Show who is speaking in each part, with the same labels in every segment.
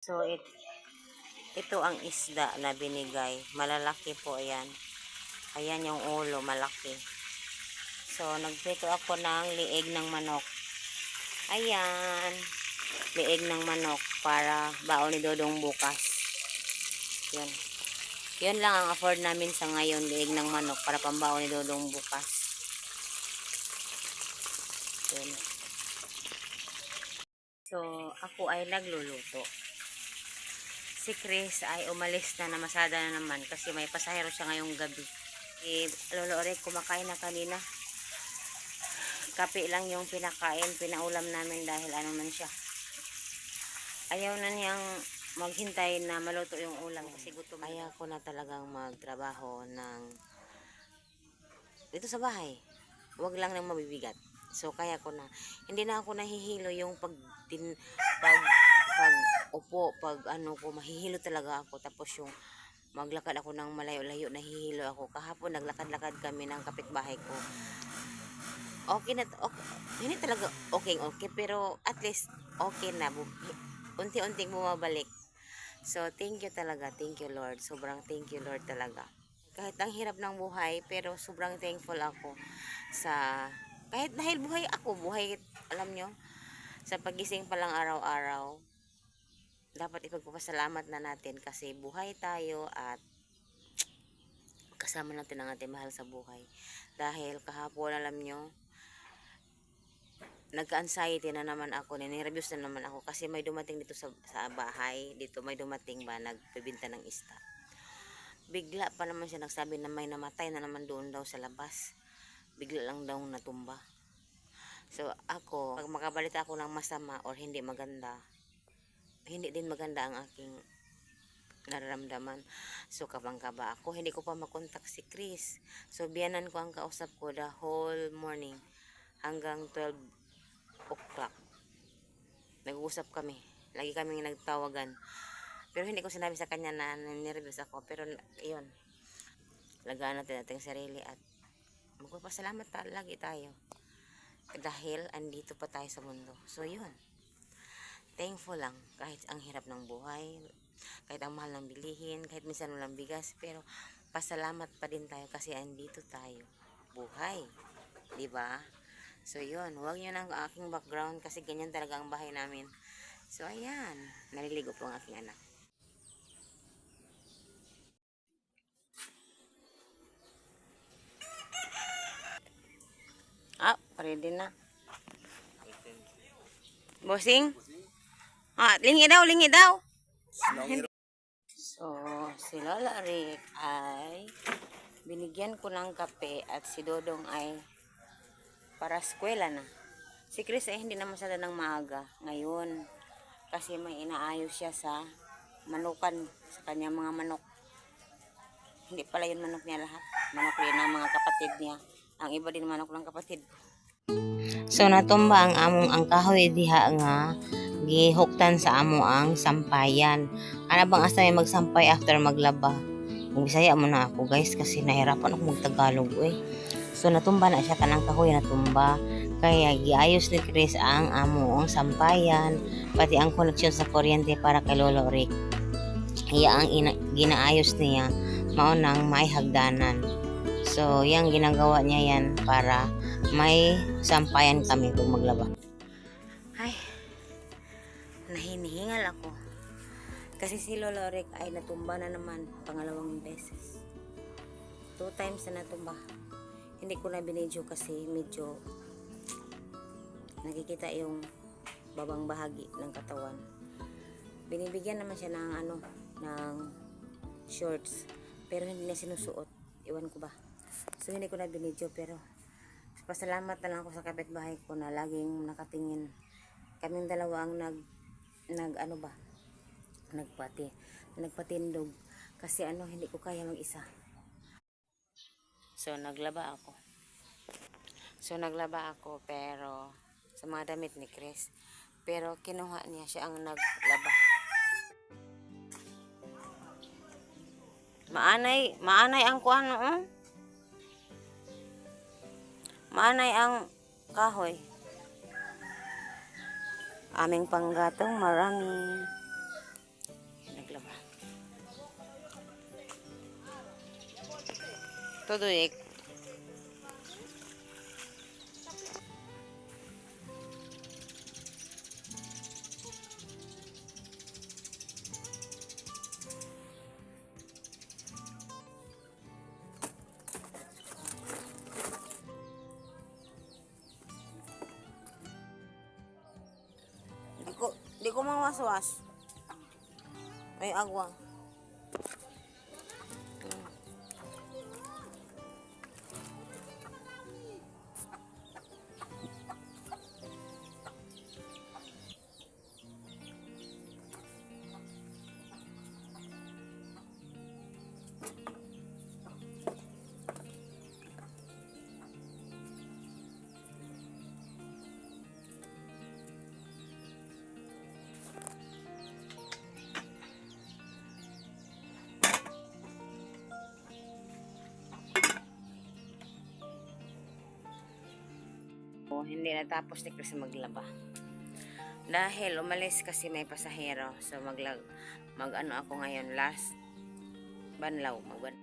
Speaker 1: So, it, ito ang isda na binigay. Malalaki po yan. Ayan yung ulo, malaki. So, nagprito ako ng liig ng manok. Ayan. Liig ng manok para baon ni Dodong bukas. Yun. Yun lang ang afford namin sa ngayon, liig ng manok para pambaon ni Dodong bukas. So, ako ay nagluluto. Si Chris ay umalis na namasada na naman kasi may pasahero siya ngayong gabi. Eh, Lolo Ore, kumakain na kanina. Kape lang yung pinakain, pinaulam namin dahil ano man siya. Ayaw na niyang maghintay na maluto yung ulam kasi gutom. Ayaw ko na talagang magtrabaho ng dito sa bahay. Huwag lang nang mabibigat. So kaya ko na hindi na ako nahihilo yung pag din, pag pag upo, pag ano ko mahihilo talaga ako tapos yung maglakad ako ng malayo-layo nahihilo ako. Kahapon naglakad-lakad kami ng kapitbahay ko. Okay na okay, hindi talaga okay okay pero at least okay na unti-unting bumabalik. So thank you talaga, thank you Lord. Sobrang thank you Lord talaga. Kahit ang hirap ng buhay pero sobrang thankful ako sa kahit dahil buhay ako, buhay, alam nyo, sa pagising pa lang araw-araw, dapat ipagpapasalamat na natin kasi buhay tayo at kasama natin ang ating mahal sa buhay. Dahil kahapon, alam nyo, nagka-anxiety na naman ako, ninervyos na naman ako kasi may dumating dito sa, sa bahay, dito may dumating ba, nagpibinta ng ista. Bigla pa naman siya nagsabi na may namatay na naman doon daw sa labas. Bigla lang daw natumba. So ako, pag makabalita ako ng masama or hindi maganda, hindi din maganda ang aking nararamdaman. So kabang-kaba ako, hindi ko pa makontak si Chris. So biyanan ko ang kausap ko the whole morning hanggang 12 o'clock. Nag-uusap kami. Lagi kaming nagtawagan. Pero hindi ko sinabi sa kanya na nervous ako. Pero yun, lagaan natin natin sarili at magpapasalamat ta lagi tayo. Dahil andito pa tayo sa mundo. So yun, thankful lang kahit ang hirap ng buhay, kahit ang mahal ng bilihin, kahit minsan walang bigas, pero pasalamat pa din tayo kasi andito tayo. Buhay. 'Di ba? So yun, huwag niyo ng aking background kasi ganyan talaga ang bahay namin. So ayan, naliligo po ang aking anak. Ah, ready na. Bossing? Ah, lingi daw, lingi daw. So, si Lola Rick ay binigyan ko ng kape at si Dodong ay para eskwela na. Si Chris ay hindi na masyado ng maaga ngayon kasi may inaayos siya sa manukan sa kanyang mga manok. Hindi pala yun manok niya lahat. Manok rin ng mga kapatid niya. Ang iba din manok ng kapatid. So natumba ang among ang kahoy diha nga gihuktan sa amo ang sampayan. Ana bang asa may magsampay after maglaba? Bisaya mo na ako guys kasi nahirapan ako magtagalog eh. So natumba na siya kanang kahoy natumba. Kaya giayos ni Chris ang amo ang sampayan pati ang koneksyon sa kuryente para kay Lolo Rick. Iya ang ina- ginaayos niya mao nang may hagdanan. So, yang ginagawa niya yan para may sampayan kami kung maglaba. Ay, nahinihingal ako. Kasi si Lolo Rick ay natumba na naman pangalawang beses. Two times na natumba. Hindi ko na binidyo kasi medyo nakikita yung babang bahagi ng katawan. Binibigyan naman siya ng ano, ng shorts. Pero hindi na sinusuot. Iwan ko ba? So hindi ko na binidyo pero pasalamat na lang ako sa kapitbahay ko na laging nakatingin. Kaming dalawa ang nag nag ano ba? Nagpati. Nagpatindog kasi ano hindi ko kaya mag-isa. So naglaba ako. So naglaba ako pero sa mga damit ni Chris. Pero kinuha niya siya ang naglaba. Maanay, maanay ang kuan oh. Maanay ang kahoy aming panggatong marami. Naglaba. Tuduik. Ko, mawaswas. Ay, agwa. O, hindi natapos ni Chris maglaba. Dahil umalis kasi may pasahero. So maglag mag ano ako ngayon last banlaw. Magban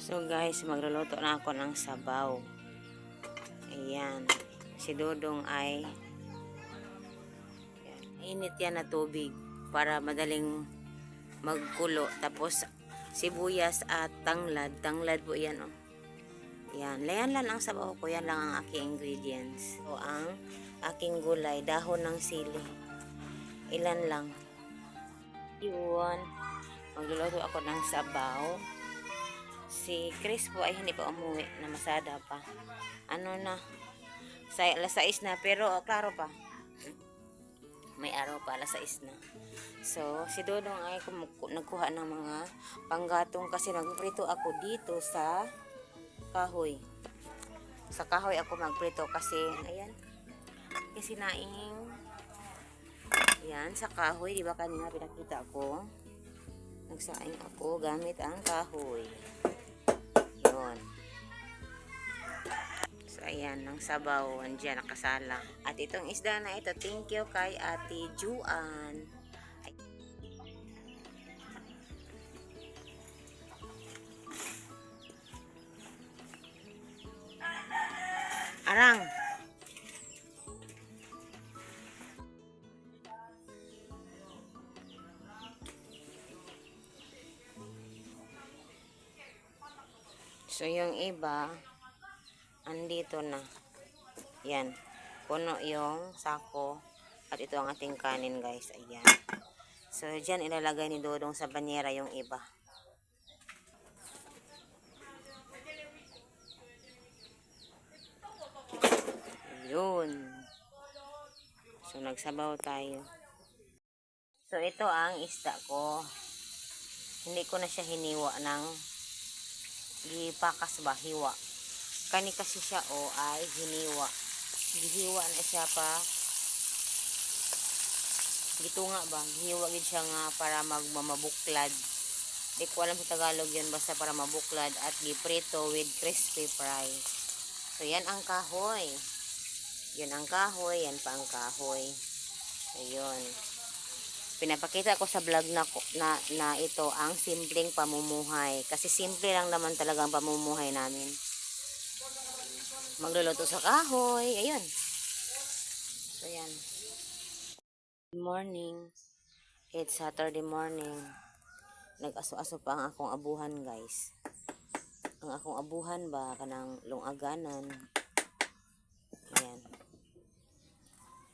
Speaker 1: So guys, magluluto na ako ng sabaw. Ayan. Si Dodong ay Ayan. init yan na tubig para madaling magkulo. Tapos sibuyas at tanglad. Tanglad po yan oh. Yan. Layan lang ang sabaw ko. Yan lang ang aking ingredients. So ang aking gulay. Dahon ng sili. Ilan lang. Yun. Magluluto ako ng sabaw. Si Chris po ay hindi pa umuwi na masada pa. Ano na, sa alas 6 na pero oh, klaro pa. May araw pa, alas 6 na. So, si Dodong ay nagkuha ng mga panggatong kasi nagprito ako dito sa kahoy. Sa kahoy ako magprito kasi, ayan, kasi naing, ayan, sa kahoy, di ba kanina pinakita ko, nagsaing ako gamit ang kahoy. Yun. So, ayan, ng sabaw, andyan, nakasala. At itong isda na ito, thank you kay Ate Juan. Arang. So, yung iba, andito na. Yan. Puno yung sako. At ito ang ating kanin, guys. Ayan. So, dyan ilalagay ni Dodong sa banyera yung iba. Yun. So, nagsabaw tayo. So, ito ang isda ko. Hindi ko na siya hiniwa ng gipakas ba? Hiwa. Kani kasi siya o ay hiniwa gihiwa na siya pa. Gitunga ba? Gihiwa gid siya nga para magmamabuklad di ko alam sa Tagalog yun basta para mabuklad at giprito with crispy fries so yan ang kahoy. Yan ang kahoy yan pa ang kahoy. Ayun pinapakita ko sa vlog na, na, na ito ang simpleng pamumuhay. Kasi simple lang naman talaga ang pamumuhay namin. Magluluto sa kahoy. Ayun. So, yan. Good morning. It's Saturday morning. Nag-aso-aso pa ang akong abuhan, guys. Ang akong abuhan ba, kanang lungaganan. Ayan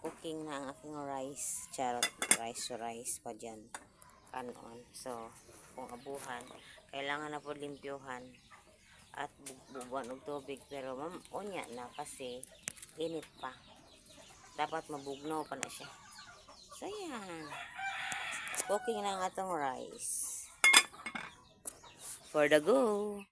Speaker 1: cooking na ang aking rice. Charot, rice to rice pa dyan. Kanon. So, kung abuhan, kailangan na po limpyuhan at bubuan og tubig. Pero, mam, unya na kasi init pa. Dapat mabugnaw pa na siya. So, yan. Cooking na ang atong rice. For the go!